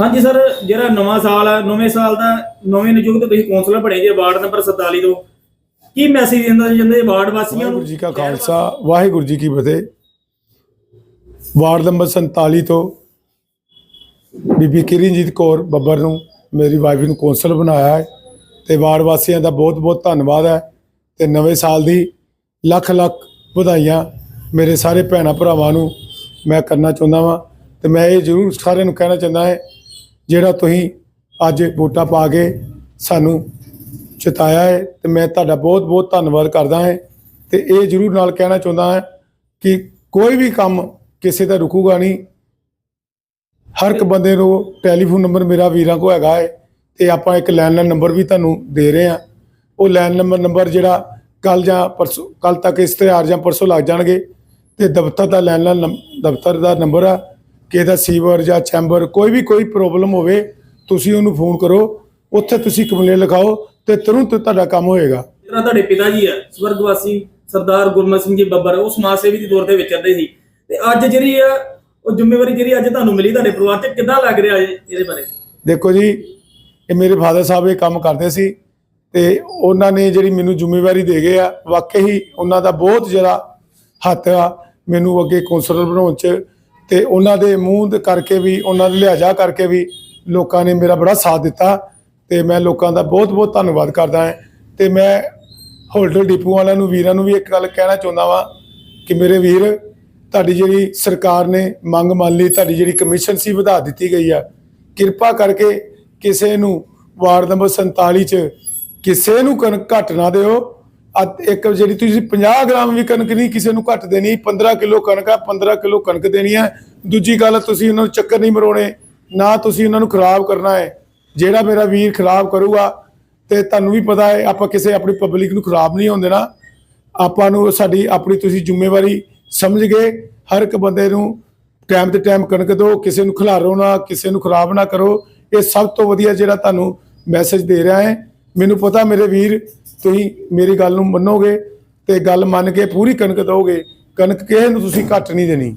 ਹਾਂਜੀ ਸਰ, ਜਿਹੜਾ ਨਵਾਂ ਸਾਲ ਹੈ ਨਵੇਂ ਸਾਲ ਦਾ ਨਵੇਂ ਨਿਯੁਕਤ ਤੁਸੀਂ ਕੌਂਸਲਰ ਬਣੇ ਜੇ ਵਾਰਡ ਨੰਬਰ 47 ਤੋਂ। ਕੀ ਮੈਸੇਜ ਦਿੰਦਾ ਜਾਂਦੇ ਵਾਰਡ ਵਾਸੀਆਂ ਨੂੰ? ਵਾਹਿਗੁਰੂ ਜੀ ਕਾ ਖਾਲਸਾ, ਵਾਹਿਗੁਰੂ ਜੀ ਕੀ ਫਤਿਹ। ਵਾਰਡ ਨੰਬਰ 47 ਤੋਂ ਬੀਬੀ ਕਿਰਨਜੀਤ ਕੌਰ ਬੱਬਰ ਨੂੰ ਮੇਰੀ ਵਾਈਫ ਨੂੰ ਕੌਂਸਲਰ ਬਣਾਇਆ ਹੈ ਤੇ ਵਾਰਡ ਵਾਸੀਆਂ ਦਾ ਬਹੁਤ ਬਹੁਤ ਧੰਨਵਾਦ ਹੈ ਤੇ ਨਵੇਂ ਸਾਲ ਦੀ ਲੱਖ ਲੱਖ ਵਧਾਈਆਂ ਮੇਰੇ ਸਾਰੇ ਭੈਣਾਂ ਭਰਾਵਾਂ ਨੂੰ ਮੈਂ ਕਰਨਾ ਚਾਹੁੰਦਾ ਵਾਂ ਤੇ ਮੈਂ ਇਹ ਜ਼ਰੂਰ ਸਾਰਿਆਂ ਨੂੰ ਕਹਿਣਾ ਚਾਹੁੰਦਾ ਹੈ ਜਿਹੜਾ ਤੁਸੀਂ ਅੱਜ ਵੋਟਾਂ ਪਾ ਕੇ ਸਾਨੂੰ ਚਿਤਾਇਆ ਹੈ, ਤੇ ਮੈਂ ਤੁਹਾਡਾ ਬਹੁਤ ਬਹੁਤ ਧੰਨਵਾਦ ਕਰਦਾ ਹਾਂ। ਤੇ ਇਹ ਜ਼ਰੂਰ ਨਾਲ ਕਹਿਣਾ ਚਾਹੁੰਦਾ ਹਾਂ ਕਿ ਕੋਈ ਵੀ ਕੰਮ ਕਿਸੇ ਦਾ ਰੁਕੂਗਾ ਨਹੀਂ। ਹਰ ਇੱਕ ਬੰਦੇ ਨੂੰ ਟੈਲੀਫੋਨ ਨੰਬਰ ਮੇਰਾ ਵੀਰਾਂ ਕੋ ਹੈਗਾ ਹੈ, ਤੇ ਆਪਾਂ ਇੱਕ ਲੈਂਡਲਾਈਨ ਨੰਬਰ ਵੀ ਤੁਹਾਨੂੰ ਦੇ ਰਹੇ ਹਾਂ। ਉਹ ਲੈਂਡ ਨੰਬਰ ਨੰਬਰ ਜਿਹੜਾ ਕੱਲ ਜਾਂ ਪਰਸੋਂ ਕੱਲ ਤੱਕ ਇਸ਼ਤਿਹਾਰ ਜਾਂ ਪਰਸੋਂ ਲੱਗ ਜਾਣਗੇ, ਤੇ ਦਫ਼ਤਰ ਦਾ ਲੈਂਡਲਾਈਨ ਨੰਬ- ਦਫ਼ਤਰ ਦਾ ਨੰਬਰ ਆ। ਕਿ ਇਹਦਾ ਸੀਵਰ ਜਾਂ ਚੈਂਬਰ ਕੋਈ ਵੀ ਕੋਈ ਪ੍ਰੋਬਲਮ ਹੋਵੇ ਤੁਸੀਂ ਉਹਨੂੰ ਫੋਨ ਕਰੋ ਉੱਥੇ ਤੁਸੀਂ ਕੰਪਲੇਂਟ ਲਿਖਾਓ ਤੇ ਤੁਰੰਤ ਤੁਹਾਡਾ ਕੰਮ ਹੋਏਗਾ। ਜਿਹੜਾ ਤੁਹਾਡੇ ਪਿਤਾ ਜੀ ਹੈ ਸਵਰਗਵਾਸੀ ਸਰਦਾਰ ਗੁਰਮਤ ਸਿੰਘ ਜੀ ਬੱਬਰ ਉਹ ਸਮਾਜ ਸੇਵੀ ਦੇ ਤੌਰ ਤੇ ਵਿਚਰਦੇ ਸੀ। ਤੇ ਅੱਜ ਜਿਹੜੀ ਆ ਉਹ ਜ਼ਿੰਮੇਵਾਰੀ ਜਿਹੜੀ ਅੱਜ ਤੁਹਾਨੂੰ ਮਿਲੀ ਤੁਹਾਡੇ ਪਰਿਵਾਰ ਤੇ ਕਿੱਦਾਂ ਲੱਗ ਰਿਹਾ ਇਹ- ਇਹਦੇ ਬਾਰੇ? ਦੇਖੋ ਜੀ ਇਹ ਮੇਰੇ ਫਾਦਰ ਸਾਹਿਬ ਇਹ ਕੰਮ ਕਰਦੇ ਸੀ ਤੇ ਉਹਨਾਂ ਨੇ ਜਿਹੜੀ ਮੈਨੂੰ ਜ਼ਿੰਮੇਵਾਰੀ ਦੇ ਗਏ ਆ ਵਾਕਈ ਉਹਨਾਂ ਦਾ ਬਹੁਤ ਜ਼ਿਆਦਾ ਹੱਥ ਆ ਮੈਨੂੰ ਅੱਗੇ ਕੌਂਸਲਰ ਬਣਾਉਣ ਚ ਤੇ ਉਹਨਾਂ ਦੇ ਮੂੰਹ ਦੇ ਕਰਕੇ ਵੀ, ਉਹਨਾਂ ਦੇ ਲਿਹਾਜ਼ਾ ਕਰਕੇ ਵੀ ਲੋਕਾਂ ਨੇ ਮੇਰਾ ਬੜਾ ਸਾਥ ਦਿੱਤਾ ਤੇ ਮੈਂ ਲੋਕਾਂ ਦਾ ਬਹੁਤ ਬਹੁਤ ਧੰਨਵਾਦ ਕਰਦਾ ਹਾਂ। ਤੇ ਮੈਂ ਹੋਲਡਰ ਡਿਪੂ ਵਾਲਿਆਂ ਨੂੰ, ਵੀਰਾਂ ਨੂੰ ਵੀ ਇੱਕ ਗੱਲ ਕਹਿਣਾ ਚਾਹੁੰਦਾ ਵਾਂ ਕਿ ਮੇਰੇ ਵੀਰ, ਤੁਹਾਡੀ ਜਿਹੜੀ ਸਰਕਾਰ ਨੇ ਮੰਗ ਮੰਨ ਲਈ, ਤੁਹਾਡੀ ਜਿਹੜੀ ਕਮਿਸ਼ਨ ਸੀ ਵਧਾ ਦਿੱਤੀ ਗਈ ਆ। ਕਿਰਪਾ ਕਰਕੇ ਕਿਸੇ ਨੂੰ ਵਾਰਡ ਨੰਬਰ 47 ਚ ਕਿਸੇ ਨੂੰ ਕਣਕ ਘੱਟ ਨਾ ਦਿਓ। ਇੱਕ ਜਿਹੜੀ ਤੁਸੀਂ 50 ਗ੍ਰਾਮ ਵੀ ਕਣਕ ਨਹੀਂ ਕਿਸੇ ਨੂੰ ਘੱਟ ਦੇਣੀ 15 ਕਿਲੋ ਕਣਕ ਆ 15 ਕਿਲੋ ਕਣਕ ਦੇਣੀ ਹੈ ਦੂਜੀ ਗੱਲ, ਤੁਸੀਂ ਉਹਨਾਂ ਨੂੰ ਚੱਕਰ ਨਹੀਂ ਮਰੋਣੇ ਨਾ ਤੁਸੀਂ ਉਹਨਾਂ ਨੂੰ ਖਰਾਬ ਕਰਨਾ ਹੈ। ਜਿਹੜਾ ਮੇਰਾ ਵੀਰ ਖਰਾਬ ਕਰੂਗਾ, ਤੇ ਤੁਹਾਨੂੰ ਵੀ ਪਤਾ ਹੈ, ਆਪਾਂ ਕਿਸੇ ਆਪਣੀ ਪਬਲਿਕ ਨੂੰ ਖਰਾਬ ਨਹੀਂ ਹੋਣ ਦੇਣਾ। ਆਪਾਂ ਨੂੰ ਸਾਡੀ ਆਪਣੀ ਤੁਸੀਂ ਜ਼ਿੰਮੇਵਾਰੀ ਸਮਝ ਗਏ, ਹਰ ਇੱਕ ਬੰਦੇ ਨੂੰ ਟਾਈਮ ਤੇ ਟਾਈਮ ਕਣਕ ਦਿਓ, ਕਿਸੇ ਨੂੰ ਖਿਲਾਰੋ ਨਾ, ਕਿਸੇ ਨੂੰ ਖਰਾਬ ਨਾ ਕਰੋ। ਇਹ ਸਭ ਤੋਂ ਵਧੀਆ ਜਿਹੜਾ ਤੁਹਾਨੂੰ ਮੈਸੇਜ ਦੇ ਰਿਹਾ ਹੈ। ਮੈਨੂੰ ਪਤਾ ਮੇਰੇ ਵੀਰ ਤੁਸੀਂ ਮੇਰੀ ਗੱਲ ਨੂੰ ਮੰਨੋਗੇ ਤੇ ਗੱਲ ਮੰਨ ਕੇ ਪੂਰੀ ਕਣਕ ਦਿਓਗੇ, ਕਣਕ ਕਿਸੇ ਨੂੰ ਤੁਸੀਂ ਘੱਟ ਨਹੀਂ ਦੇਣੀ।